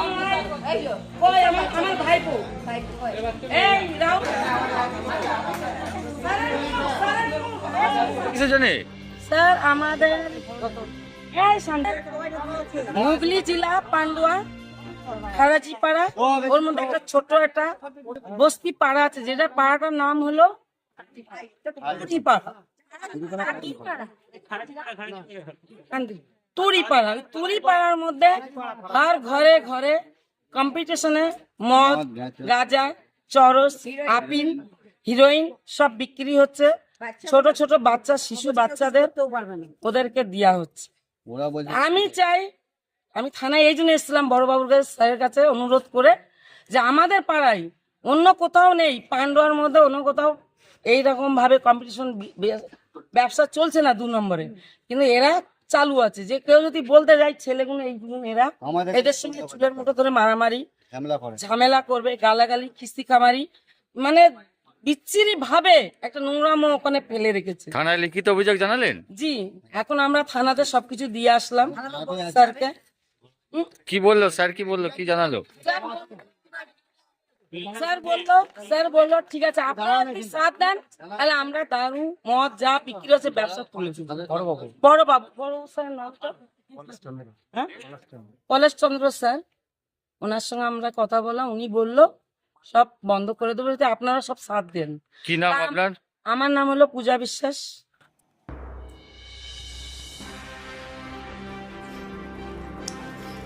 আমার আমার ভাইপো এই রাও কিসের জন্যে? স্যার আমাদের হুগলি জেলা পান্ডুয়া খারাচিপাড়া ওর মধ্যে একটা ছোট একটা বস্তি পাড়া আছে যেটা পাড়াটার নাম হলো মধ্যে আর ঘরে ঘরে কম্পিটিশনে মদ গাঁজা। চরস আপিল হিরোইন সব বিক্রি হচ্ছে। ছোট ছোট বাচ্চা শিশু বাচ্চাদের ওদেরকে দেওয়া হচ্ছে। আমি চাই আমি থানায় এই জন্য এসেছিলাম বড়বাবুর কাছে স্যারের কাছে অনুরোধ করে যে আমাদের পাড়ায় অন্য কোথাও নেই পান্ডুয়ার মধ্যে অন্য কোথাও এইরকম ভাবে কম্পিটিশন ব্যবসা চলছে না দু নম্বরে। কিন্তু এরা চালু আছে। যে কেউ যদি বলতে যায় ছেলেগুলো এইগুলো এরা এদের সঙ্গে চুলের মতো ধরে মারামারি ঝামেলা ঝামেলা করবে গালাগালি খিস্তি খামারি মানে বিচ্ছিরি ভাবে একটা নোংরামো ওখানে ফেলে রেখেছে। থানায় লিখিত অভিযোগ জানালেন? জি এখন আমরা থানাতে সবকিছু দিয়ে আসলাম স্যারকে। কি বলল? স্যার কি বলল? কি জানালো? স্যার বলল স্যার বলল ঠিক আছে আপনারা যদি সাথ দেন তাহলে আমরা দারু মদ যা বিক্রি হচ্ছে ব্যবসা বড় বাবু। বড় বাবু বড় স্যার নামটা হ্যাঁ? চন্দ্র স্যার। ওনার সঙ্গে আমরা কথা বললাম উনি বলল সব বন্ধ করে দেবো যাতে আপনারা সব সাথ দেন। কি নাম আপনার? আমার নাম হলো পূজা বিশ্বাস।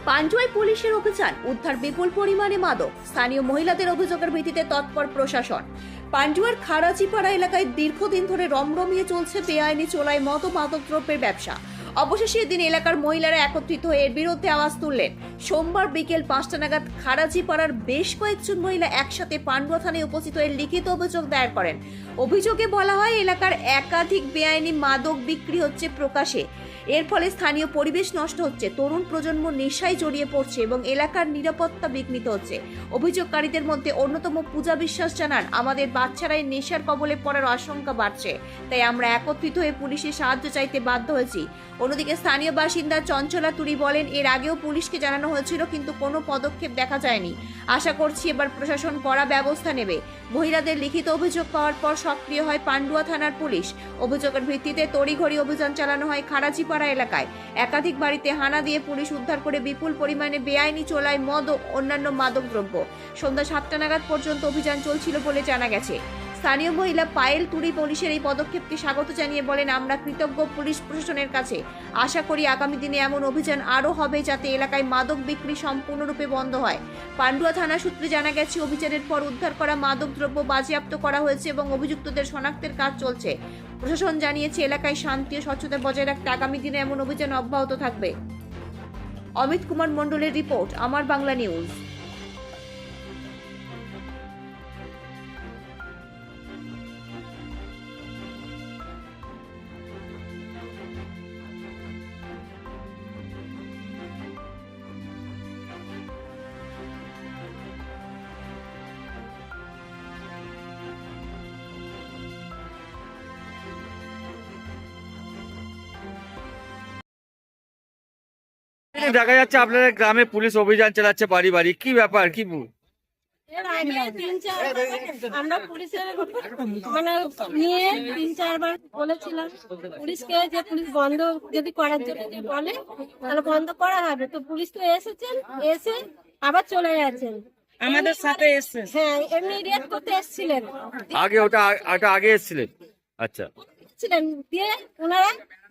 পান্ডুয়ায় পুলিশের অভিযান উদ্ধার বিপুল পরিমাণে মাদক। স্থানীয় মহিলাদের অভিযোগের ভিত্তিতে তৎপর প্রশাসন। পাঞ্জুয়ার খারাচিপাড়া এলাকায় দীর্ঘদিন ধরে রমরমিয়ে চলছে বেআইনি চোলায় মত মাদক দ্রব্যের ব্যবসা। অবশেষে এদিন এলাকার মহিলারা একত্রিত হয়ে এর বিরুদ্ধে আওয়াজ তুললেন। সোমবার বিকেল পাঁচটা নাগাদ খারাচিপাড়ার বেশ কয়েকজন মহিলা একসাথে পান্ডুয়া থানায় উপস্থিত হয়ে লিখিত অভিযোগ দায়ের করেন। অভিযোগে বলা হয়, এলাকার একাধিক বেআইনি মাদক বিক্রি হচ্ছে প্রকাশে। এর ফলে স্থানীয় পরিবেশ নষ্ট হচ্ছে, তরুণ প্রজন্ম নেশায় জড়িয়ে পড়ছে এবং এলাকার নিরাপত্তা বিঘ্নিত হচ্ছে। অভিযোগকারীদের মধ্যে অন্যতম পূজা বিশ্বাস জানান, আমাদের বাচ্চারাই নেশার কবলে পড়ার আশঙ্কা বাড়ছে, তাই আমরা একত্রিত হয়ে পুলিশের সাহায্য চাইতে বাধ্য হয়েছি। অন্যদিকে স্থানীয় বাসিন্দা চঞ্চলা তুরি বলেন, এর আগেও পুলিশকে জানানো হয়েছিল, কিন্তু কোনো পদক্ষেপ দেখা যায়নি। আশা করছি এবার প্রশাসন কড়া ব্যবস্থা নেবে। মহিলাদের লিখিত অভিযোগ পাওয়ার পর সক্রিয় হয় পান্ডুয়া থানার পুলিশ। অভিযোগের ভিত্তিতে তড়িঘড়ি অভিযান চালানো হয় খারাচিপাড়া এলাকায়। একাধিক বাড়িতে হানা দিয়ে পুলিশ উদ্ধার করে বিপুল পরিমাণে বেআইনি চোলায় মদ ও অন্যান্য মাদক দ্রব্য সন্ধ্যা সাতটা নাগাদ পর্যন্ত অভিযান চলছিল বলে জানা গেছে। স্থানীয় মহিলা পায়েল তুরি পুলিশের এই পদক্ষেপকে স্বাগত জানিয়ে বলেন, আমরা কৃতজ্ঞ পুলিশ প্রশাসনের কাছে। আশা করি আগামী দিনে এমন অভিযান আরও হবে যাতে এলাকায় মাদক বিক্রি সম্পূর্ণরূপে বন্ধ হয়। পান্ডুয়া থানা সূত্রে জানা গেছে, অভিযানের পর উদ্ধার করা মাদক দ্রব্য বাজেয়াপ্ত করা হয়েছে এবং অভিযুক্তদের শনাক্তের কাজ চলছে। প্রশাসন জানিয়েছে, এলাকায় শান্তি ও স্বচ্ছতা বজায় রাখতে আগামী দিনে এমন অভিযান অব্যাহত থাকবে। অমিত কুমার মণ্ডলের রিপোর্ট, আমার বাংলা নিউজ। দেখা যাচ্ছে আপনাদের গ্রামে পুলিশ অভিযান চালাচ্ছে বাড়ি বাড়ি। কি ব্যাপার কি আমরা পুলিশের মানে নিয়ে তিন চারবার বলেছিলাম পুলিশকে যে পুলিশ বন্ধ যদি করার জন্য যে বলে তাহলে বন্ধ করা হবে। তো পুলিশ তো এসেছেন এসে আবার চলে গেছেন আমাদের সাথে এসছে। হ্যাঁ এমনি করতে এসেছিলেন। আগে ওটা ওটা আগে এসেছিলেন? আচ্ছা। ছিলেন দিয়ে ওনারা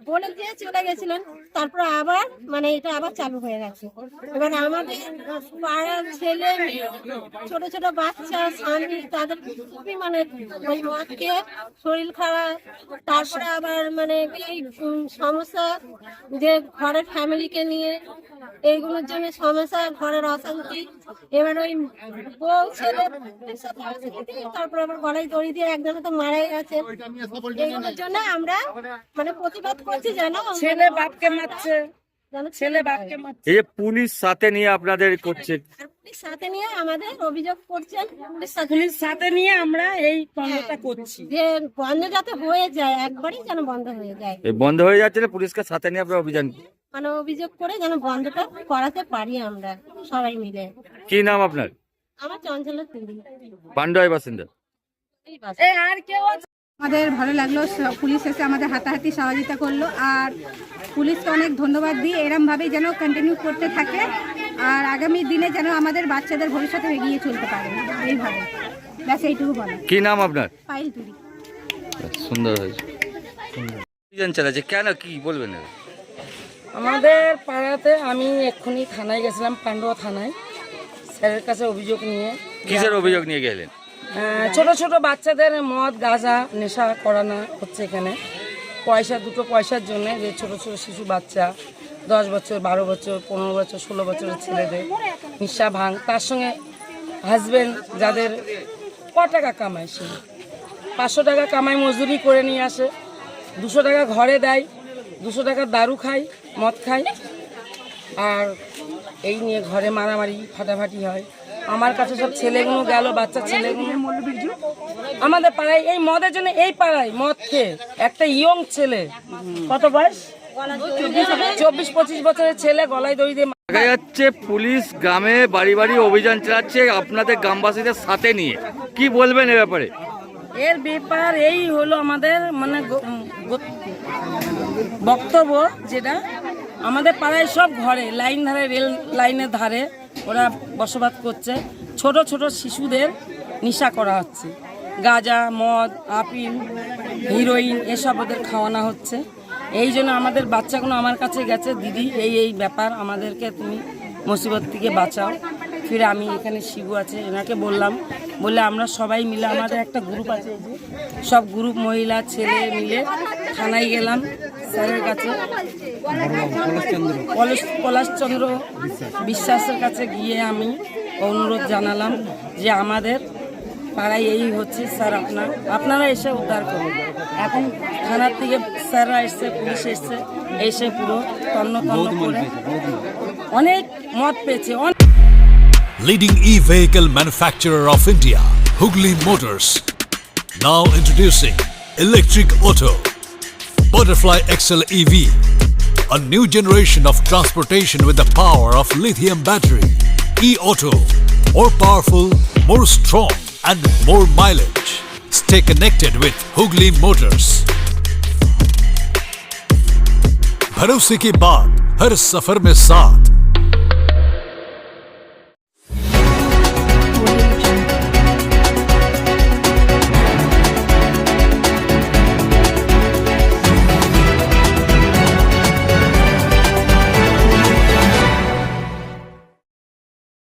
বলে দিয়ে চলে গেছিলেন। তারপর আবার মানে এটা আবার চালু হয়ে গেছে। এবার আমাদের পাড়ার ছেলে ছোট ছোট বাচ্চা স্বামী তাদের খুবই মানে ওই খেয়ে শরীর খারাপ। তারপরে আবার মানে এই সমস্যা যে ঘরের ফ্যামিলিকে নিয়ে এইগুলোর জন্য সমস্যা ঘরের অশান্তি। এবার ওই বউ ছেলে তারপর আবার গলায় দড়ি দিয়ে একজনে তো মারাই গেছে। এইগুলোর জন্য আমরা মানে প্রতিবাদ করছি যেন ছেলে বাপকে মারছে। ছেলে বাপকে মারছে। এই পুলিশ সাথে নিয়ে আপনাদের করছে। পুলিশ সাথে নিয়ে আমাদের অভিযোগ করছেন। পুলিশ সাথে পুলিশ সাথে নিয়ে আমরা এই পণ্যটা করছি। যে বন্ধ যাতে হয়ে যায় একবারই যেন বন্ধ হয়ে যায়। এই বন্ধ হয়ে যাচ্ছে না পুলিশকে সাথে নিয়ে আপনারা অভিযান মানে অভিযোগ করে যেন বন্ধটা করাতে পারি আমরা সবাই মিলে। কি নাম আপনার? আমার তুলি পান্ডয় বাসিন্দা। এই বাস এই আর কেউ আছে? আমাদের ভালো লাগল। পুলিশ এসে আমাদের হাতাহাতি সহযোগিতা করল। আর পুলিশকে অনেক ধন্যবাদ দিই। এরমভাবেই যেন কন্টিনিউ করতে থাকে। আর আগামী দিনে যেন আমাদের বাচ্চাদের ভবিষ্যতে এগিয়ে চলতে পারে। এইভাবে। ব্যাস এইটুকু বলো কি নাম আপনার? পাইল তুলি সুন্দর হয়েছে। চালাচ্ছে। কেন? কি বলবেন? আমাদের পাড়াতে আমি এক্ষুনি থানায় গেছিলাম পান্ডুয়া থানায়। স্যারের কাছে অভিযোগ নিয়ে কিসের অভিযোগ নিয়ে গেলেন? ছোট ছোট বাচ্চাদের মদ, গাঁজা, নেশা করানো হচ্ছে এখানে। পয়সা, দুটো পয়সার জন্য যে ছোট ছোট শিশু বাচ্চা, দশ বছর, বারো বছর, পনেরো বছর, ষোলো বছরের ছেলেদের নিশা ভাঙ, তার সঙ্গে হাজব্যান্ড যাদের ক টাকা কামায় সে? পাঁচশো টাকা কামায় মজুরি করে নিয়ে আসে, দুশো টাকা ঘরে দেয়, দুশো টাকা দারু খায়, মদ খায়, আর এই নিয়ে ঘরে মারামারি, ফাটাফাটি হয়। আমার কাছে সব ছেলেগুলো গেল বাচ্চা ছেলেগুলো। আমাদের পাড়ায় এই মদের জন্য এই পাড়ায় মদ খেয়ে একটা ইয়ং ছেলে কত বয়স? চব্বিশ পঁচিশ বছরের ছেলে গলায় দড়ি দিয়ে দেখা যাচ্ছে পুলিশ গ্রামে বাড়ি বাড়ি অভিযান চালাচ্ছে আপনাদের গ্রামবাসীদের সাথে নিয়ে। কি বলবেন এ ব্যাপারে? এর ব্যাপার এই হলো আমাদের মানে বক্তব্য যেটা আমাদের পাড়ায় সব ঘরে লাইন ধারে রেল লাইনের ধারে ওরা বসবাস করছে। ছোট ছোট শিশুদের নিশা করা হচ্ছে। গাজা, মদ, আপিল হিরোইন এসব ওদের খাওয়ানো হচ্ছে। এই জন্য আমাদের বাচ্চাগুলো আমার কাছে গেছে, দিদি, এই এই ব্যাপার আমাদেরকে তুমি মুসিবত থেকে বাঁচাও। ফিরে আমি এখানে শিবু আছে এনাকে বললাম বললে আমরা সবাই মিলে আমাদের একটা গ্রুপ আছে এই যে সব গ্রুপ মহিলা ছেলে মিলে থানায় গেলাম স্যারের কাছে। পলাশ- পলাশচন্দ্র বিশ্বাসের কাছে গিয়ে আমি অনুরোধ জানালাম যে আমাদের পাড়ায় এই হচ্ছে স্যার আপনার আপনারা এসে উদ্ধার করুন। এখন থানার থেকে স্যাররা এসছে পুলিশ এসছে এসে পুরো তন্ন তন্ন করে অনেক মত পেয়েছে অনেক leading e-vehicle manufacturer of India, Hugli Motors. Now introducing electric auto, Butterfly XL EV, a new generation of transportation with the power of lithium battery. E-auto, more powerful, more strong, and more mileage. Stay connected with Hugli Motors. भरोसे के बाद हर सफर में साथ